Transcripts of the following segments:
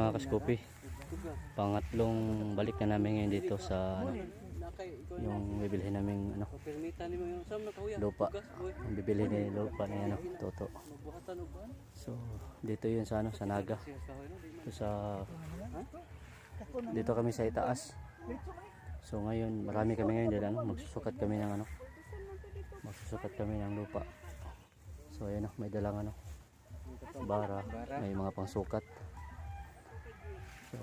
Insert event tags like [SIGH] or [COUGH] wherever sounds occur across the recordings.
mga kaskopi. Pangatlong balik na namin ngayon dito sa ano, yung bibilhin namin ano, lupa. Yung bibili ni lupa na ano, toto. So, dito yun sa ano, sa Naga. Dito sa dito kami sa itaas. So ngayon, marami kami ngayon dahil ano, magsusukat kami ng ano. Magsusukat kami ng lupa. So ayun oh, may dalang ano, bara, may mga pangsukat. So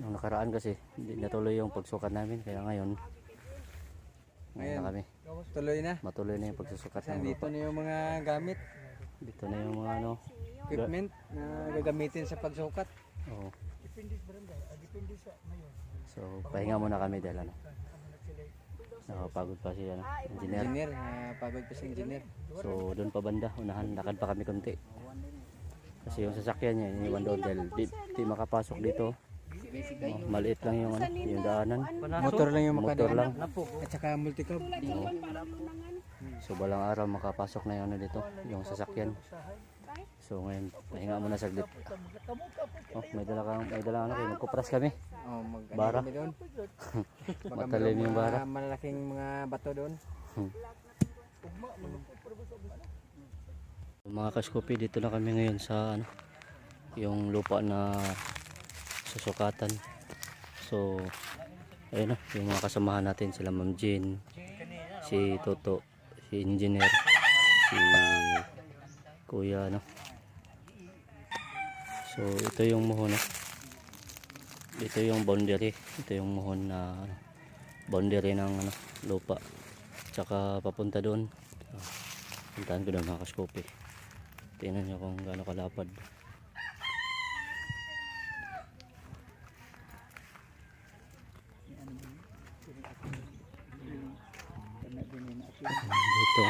nung nakaraan kasi hindi natuloy yung pagsukat namin kaya ngayon ngayon na kami Tuloy na. matuloy na yung pagsusukat Kasi ng dito lupa na yung mga gamit, dito na yung mga ano equipment na gagamitin sa pagsukat. oo. so pahinga muna kami dahil ano nakapagod pa si ano, engineer Engineer, ah, pagod pa si engineer. So doon pa banda, unahan, lakad pa kami konti. Kasi yung sasakyan niya, iniwan doon dahil di, di makapasok dito. Oh, maliit lang yung, ano, yung daanan. Motor lang yung Motor makadaan. lang. At saka multicab. So balang araw makapasok na yung ano dito, yung sasakyan. So ngayon, pahinga muna saglit. Oh, may dala kang, may dala ano, kayo, magkupras kami. Oh, mag Bara. [LAUGHS] Matalim yung bara. Malalaking mga bato doon. Mga kaskopi, dito na kami ngayon sa ano, yung lupa na susukatan. So, ayun na, yung mga kasamahan natin, sila Ma'am Jean, si Toto, si Engineer, si Kuya, ano. So, ito yung muhon, no? Ito yung boundary, ito yung muhon na ano, boundary ng ano, lupa. Tsaka papunta doon. Puntahan ko doon mga kaskopi. Tingnan nyo kung gaano kalapad. Dito.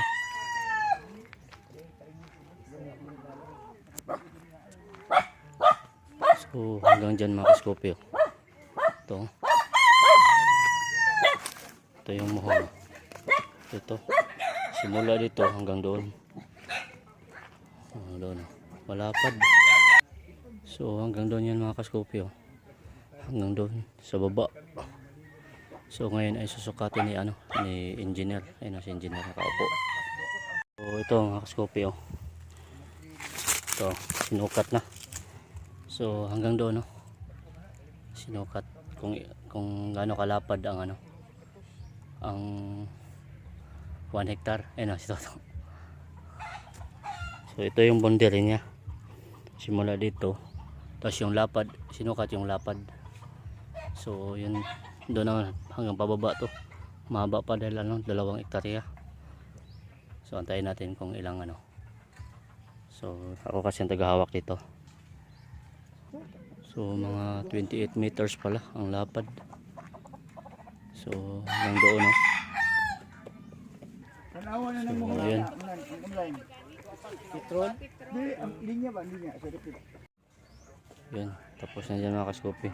So hanggang dyan mga kaskopyo. Ito. Ito yung muhon. Ito. Simula dito hanggang doon. Oh, doon. Malapad. So hanggang doon yan mga kaskopyo. Hanggang doon sa baba. So ngayon ay susukatin ni ano ni engineer. Ayun si engineer nakaupo. So ito mga kaskopyo. Ito sinukat na. So hanggang doon no. Sinukat kung kung gaano kalapad ang ano ang 1 hectare. Ayun na si Toto. So ito yung boundary niya. Simula dito. Tapos yung lapad, sinukat yung lapad. So yun doon naman hanggang pababa to. Mahaba pa dahil ano, dalawang hektarya. So antayin natin kung ilang ano. So ako kasi ang tagahawak dito. So mga 28 meters pala ang lapad. So hanggang doon no. Tanawa na ng mga ayun. online. Petrol? Di, ang linya ba? Linya. Yun, tapos na dyan mga kaskopi.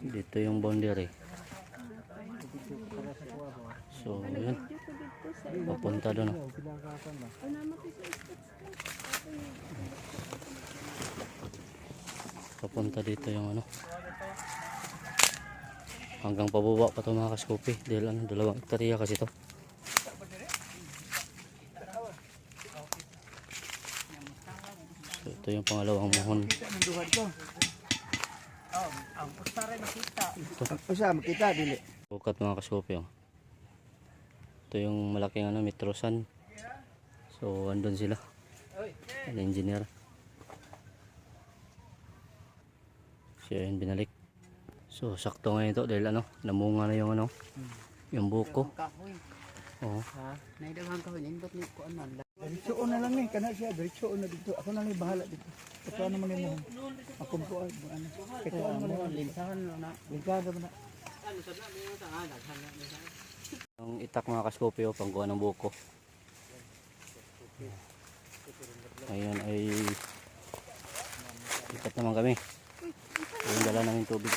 Dito yung boundary. So, yun. Papunta doon. Papunta dito yung ano. Hanggang pababa pa to mga kaskopi. Dahil ano, dalawang hektarya kasi to. Ito yung pangalawang muhon. Kita ng duhad ko. Oh, ang pustara nakita. Usa, makita, dili. Bukat mga kaskopyo. Ito yung malaking ano, metrosan. So, andun sila. Ang engineer. Siya yung binalik. So, sakto ngayon ito dahil ano, namunga na yung ano, yung buko. Oo. Ha? Naidaghan kahoy. Nindot ni ko ano. Diretso na lang eh. Kana siya, diretso na dito. Ako na lang bahala dito. Ito ano man mo. Ako po ay ano. Ito ano man mo. Linsahan na. Ligado man na. Ang itak mga kaskopyo, pangkuha ng buko. Ngayon ay ikat naman kami. Yung dala namin tubig.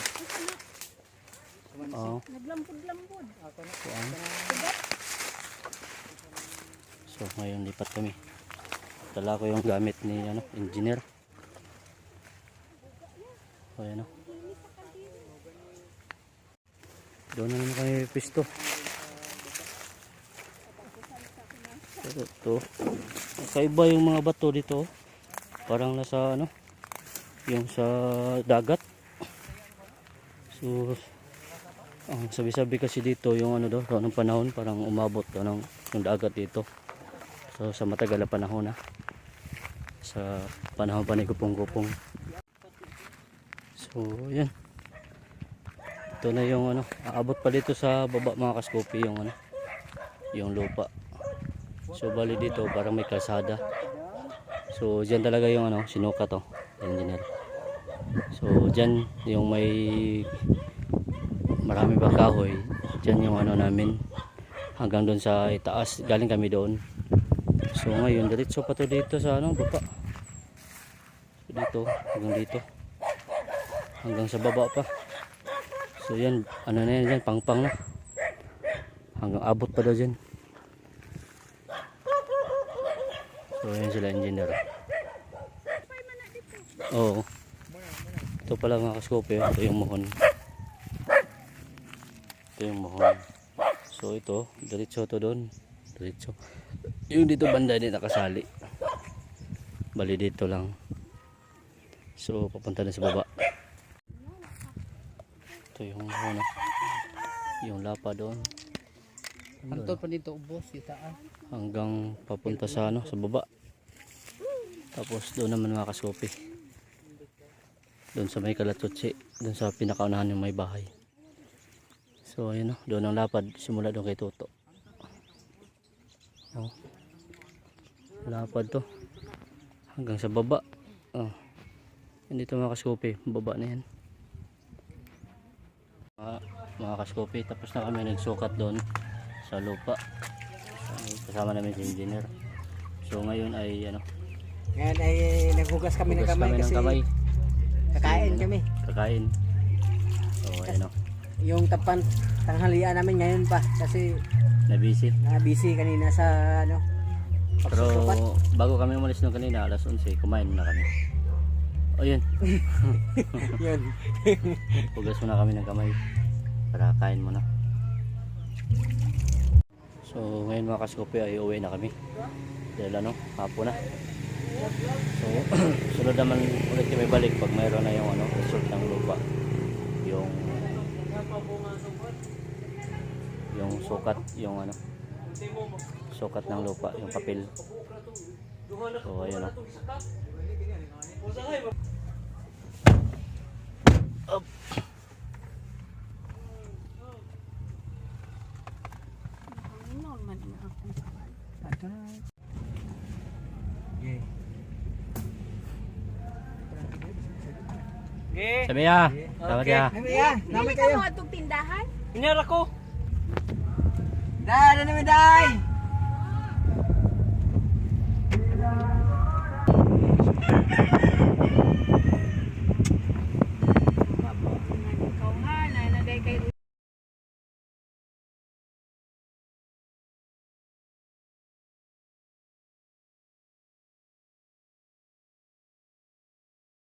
Oo. Naglampod-lampod. Kuan. So ngayon lipat kami. Dala ko yung gamit ni ano, engineer. So ayan o. Doon na naman kami pisto. Ito, ito. Kakaiba yung mga bato dito. oh. Parang nasa ano, yung sa dagat. So, ang sabi-sabi kasi dito yung ano daw, ng panahon parang umabot daw ng yung dagat dito. So sa matagal na panahon na. Sa panahon pa ni Kupong-Kupong. So, yan. Ito na yung ano, aabot pa dito sa baba mga kaskopi yung ano, yung lupa. So bali dito parang may kalsada. So diyan talaga yung ano, sinuka to, engineer. So diyan yung may marami pa kahoy. Diyan yung ano namin hanggang doon sa itaas. Galing kami doon. So ngayon diretso pa to dito sa ano, baba. Dito hanggang dito. Hanggang sa baba pa. So yan, ano na yan dyan, pangpang na. Hanggang abot pa daw dyan. So yan sila engineer. Oo. Ito pala mga kaskope, ito yung mohon. Ito yung mohon. So ito, diretso to doon. Diretso. Yung dito banda din nakasali. Bali dito lang. So papunta na sa baba. Ito yung ano, yung lapa doon. Antol pa dito ubos yung taas. Hanggang papunta sa ano, sa baba. Tapos doon naman mga kaskopi. Doon sa may kalatutsi, doon sa pinakaunahan yung may bahay. So ayun o, doon ang lapad, simula doon kay Toto. Oh. Lapad to. Hanggang sa baba. Oh. Dito mga kaskopi, baba na yan. Mga, mga kaskopi, tapos na kami nagsukat doon sa lupa. Kasama namin si engineer. So ngayon ay ano, Ngayon ay naghugas kami ng kamay kami kasi ng kamay. kakain Ano, kami. Kakain. So ayun o, Yung tapan tanghalian namin ngayon pa kasi na busy. na busy kanina sa ano. Pero bago kami umalis nung kanina, alas 11, kumain na kami. O yun, [LAUGHS] Yun. [LAUGHS] hugas muna kami ng kamay para kain muna. So ngayon mga kaskopi ay uwi na kami. Dahil ano, hapon na. So [CLEARS THROAT] sunod naman ulit kami balik pag mayroon na yung ano, result ng lupa. Yung yung sukat, yung ano, sukat ng lupa, yung papel. So ayun na. Up. Sabi ya. Sabi ya. Ano yan? Namin Dili ka kayo. mo tindahan? Dahil na namin dahil.